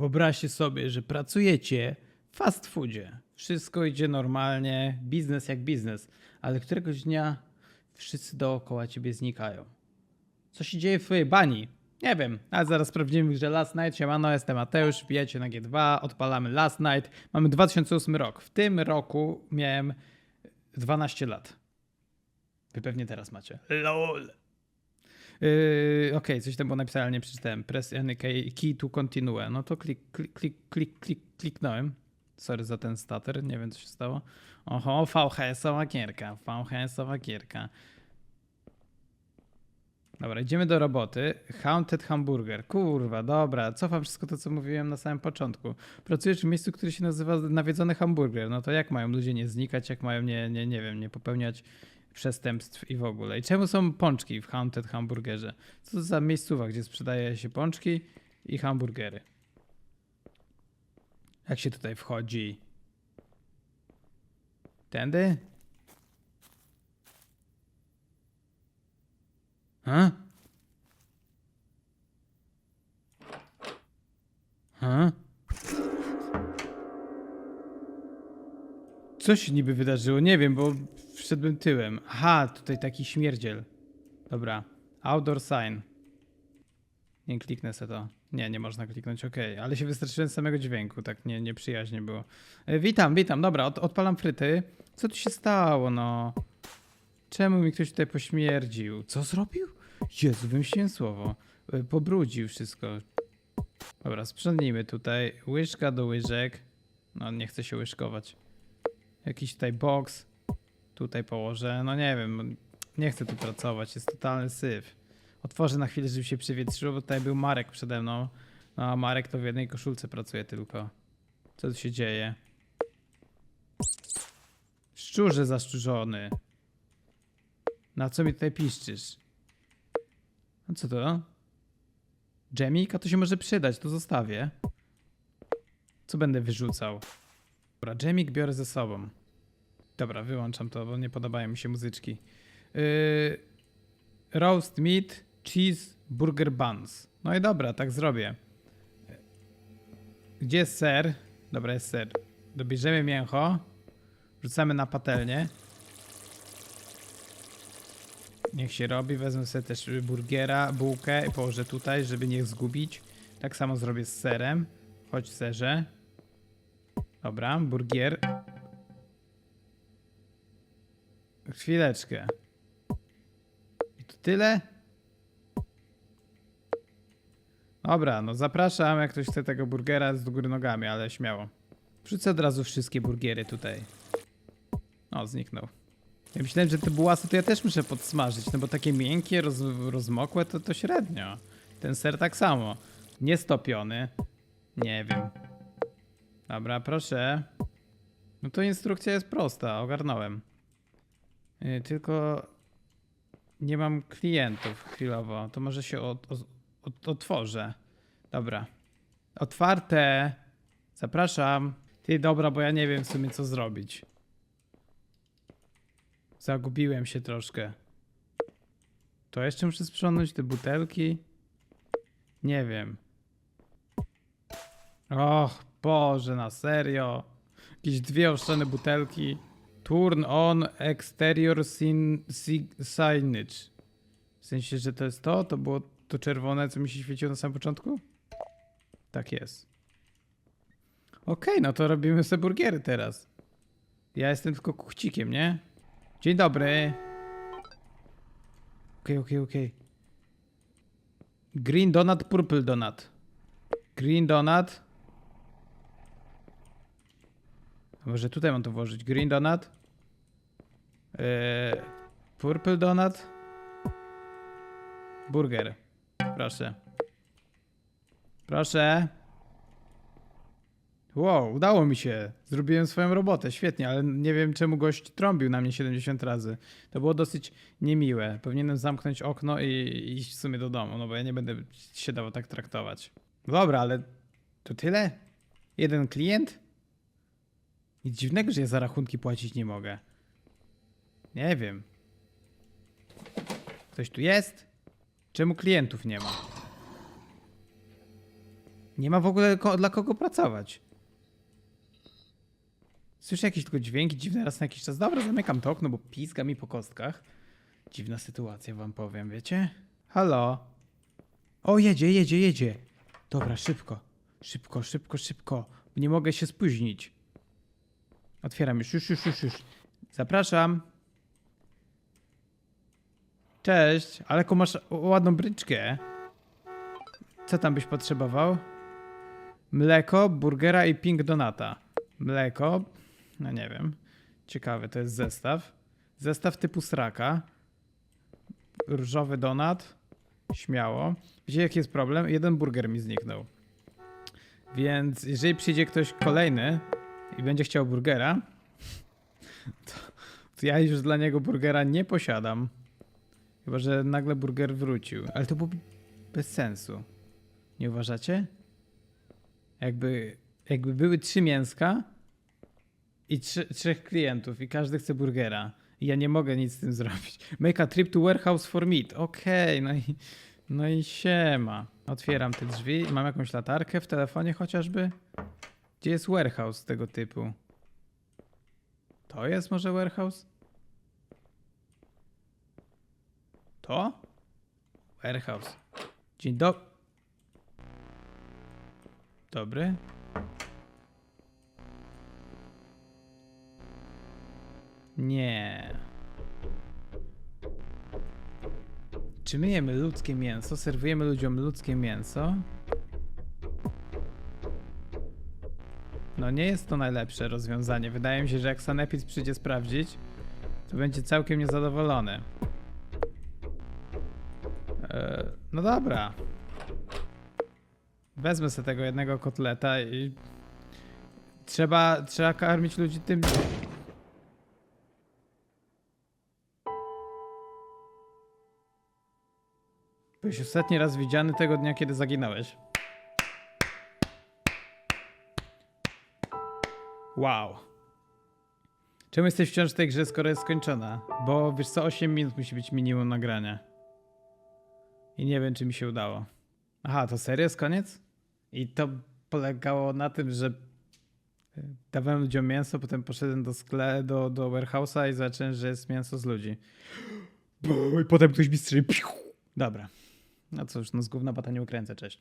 Wyobraźcie sobie, że pracujecie w fast foodzie. Wszystko idzie normalnie, biznes jak biznes, ale któregoś dnia wszyscy dookoła ciebie znikają. Co się dzieje w twojej bani? Nie wiem, ale zaraz sprawdzimy grze Last Night. Siemano, jestem Mateusz, wbijajcie na G2, odpalamy Last Night. Mamy 2008 rok. W tym roku miałem 12 lat. Wy pewnie teraz macie. LOL. Yy, Okej, coś tam było napisane, ale nie przeczytałem. Press any key, to continue. No to klik, klik, klik, klik, klik, kliknąłem. Sorry za ten stater, nie wiem co się stało. Oho, VHS-owa gierka, VHS-owa gierka. Dobra, idziemy do roboty. Haunted Hamburger. Kurwa, dobra, cofam wszystko to, co mówiłem na samym początku. Pracujesz w miejscu, które się nazywa Nawiedzony Hamburger. No to jak mają ludzie nie znikać, jak mają nie, nie, nie wiem, nie popełniać przestępstw i w ogóle. I czemu są pączki w Haunted Hamburgerze? Co to za miejscowa, gdzie sprzedaje się pączki i hamburgery? Jak się tutaj wchodzi? Tędy? Ha? Ha? Co się niby wydarzyło? Nie wiem, bo wszedłem tyłem. Aha, tutaj taki śmierdziel. Dobra. Outdoor sign. Nie kliknę se to. Nie, nie można kliknąć, ok. Ale się wystraszyłem z samego dźwięku, tak nie, nieprzyjaźnie było. E, witam, witam, dobra, od, odpalam fryty. Co tu się stało, no? Czemu mi ktoś tutaj pośmierdził? Co zrobił? Jezu, wymyśliłem słowo. E, Pobrudził wszystko. Dobra, sprzątnijmy tutaj. Łyżka do łyżek. No, nie chcę się łyżkować. Jakiś tutaj box. Tutaj położę. No nie wiem, nie chcę tu pracować. Jest totalny syf. Otworzę na chwilę, żeby się przewietrzyło, bo tutaj był Marek przede mną. No a Marek to w jednej koszulce pracuje tylko. Co tu się dzieje? Szczurze zaszczurzony. Na co mi tutaj piszczysz? A co to? Dżemik? A to się może przydać, to zostawię. Co będę wyrzucał? Dobra, dżemik biorę ze sobą. Dobra, wyłączam to, bo nie podobają mi się muzyczki. Yy, roast meat, cheese, burger buns. No i dobra, tak zrobię. Gdzie jest ser? Dobra, jest ser. Dobierzemy mięcho. Wrzucamy na patelnię. Niech się robi. Wezmę sobie też burgera, bułkę i położę tutaj, żeby nie zgubić. Tak samo zrobię z serem. Chodź serze. Dobra, burgier. Chwileczkę. I to tyle? Dobra, no zapraszam, jak ktoś chce tego burgera z góry nogami, ale śmiało. Wrzucę od razu wszystkie burgery tutaj. O, zniknął. Ja myślałem, że te bułasy to ja też muszę podsmażyć, no bo takie miękkie, roz, rozmokłe to, to średnio. Ten ser tak samo. Niestopiony. Nie wiem. Dobra, proszę. No to instrukcja jest prosta, ogarnąłem. Yy, tylko nie mam klientów chwilowo. To może się od, od, od, otworzę. Dobra. Otwarte. Zapraszam. Ty, dobra, bo ja nie wiem w sumie co zrobić. Zagubiłem się troszkę. To jeszcze muszę sprzątnąć te butelki? Nie wiem. Och, Boże, na serio. Jakieś dwie oszczędne butelki. Turn on exterior sin, si, signage. W sensie, że to jest to? To było to czerwone, co mi się świeciło na samym początku? Tak jest. Okej, no to robimy sobie burgery teraz. Ja jestem tylko kuchcikiem, nie? Dzień dobry. Okej, okej, okej. Green donut, purple donut. Green donut. Może tutaj mam to włożyć. Green donut. Eee, purple donut. Burger. Proszę. Proszę. Wow, udało mi się. Zrobiłem swoją robotę, świetnie, ale nie wiem czemu gość trąbił na mnie 70 razy. To było dosyć niemiłe. Powinienem zamknąć okno i iść w sumie do domu, no bo ja nie będę się dawał tak traktować. Dobra, ale to tyle? Jeden klient? Nic dziwnego, że ja za rachunki płacić nie mogę. Nie wiem. Ktoś tu jest? Czemu klientów nie ma? Nie ma w ogóle ko- dla kogo pracować. Słyszę jakieś tylko dźwięki dziwne raz na jakiś czas. Dobra, zamykam to okno, bo pizga mi po kostkach. Dziwna sytuacja, wam powiem, wiecie? Halo? O, jedzie, jedzie, jedzie. Dobra, szybko. Szybko, szybko, szybko. Nie mogę się spóźnić. Otwieram już, już, już, już, już. Zapraszam. Cześć, ale ko masz ładną bryczkę. Co tam byś potrzebował? Mleko, burgera i pink donata. Mleko, no nie wiem. Ciekawy to jest zestaw. Zestaw typu sraka. Różowy donat. Śmiało. Wiecie jaki jest problem? Jeden burger mi zniknął. Więc jeżeli przyjdzie ktoś kolejny i będzie chciał burgera, to, to ja już dla niego burgera nie posiadam. Chyba, że nagle burger wrócił. Ale to byłoby bez sensu. Nie uważacie? Jakby, jakby były trzy mięska i trzy, trzech klientów i każdy chce burgera. I ja nie mogę nic z tym zrobić. Make a trip to warehouse for meat. Okej, no i no i siema. Otwieram te drzwi. Mam jakąś latarkę w telefonie chociażby? Gdzie jest warehouse tego typu? To jest może warehouse? To? Warehouse. Dzień dobry. Dobry. Nie. Czy ludzkie mięso? Serwujemy ludziom ludzkie mięso? No nie jest to najlepsze rozwiązanie. Wydaje mi się, że jak Sanepid przyjdzie sprawdzić, to będzie całkiem niezadowolony. No dobra. Wezmę sobie tego jednego kotleta i... Trzeba, trzeba karmić ludzi tym... Byłeś ostatni raz widziany tego dnia, kiedy zaginąłeś. Wow. Czemu jesteś wciąż w tej grze, skoro jest skończona? Bo wiesz co, 8 minut musi być minimum nagrania. I nie wiem, czy mi się udało. Aha, to serio jest koniec? I to polegało na tym, że y, dawałem ludziom mięso, potem poszedłem do sklepu, do, do warehouse'a i zobaczyłem, że jest mięso z ludzi. I potem ktoś mi strzelił. Dobra. No cóż, no z gówna bata nie ukręcę, cześć.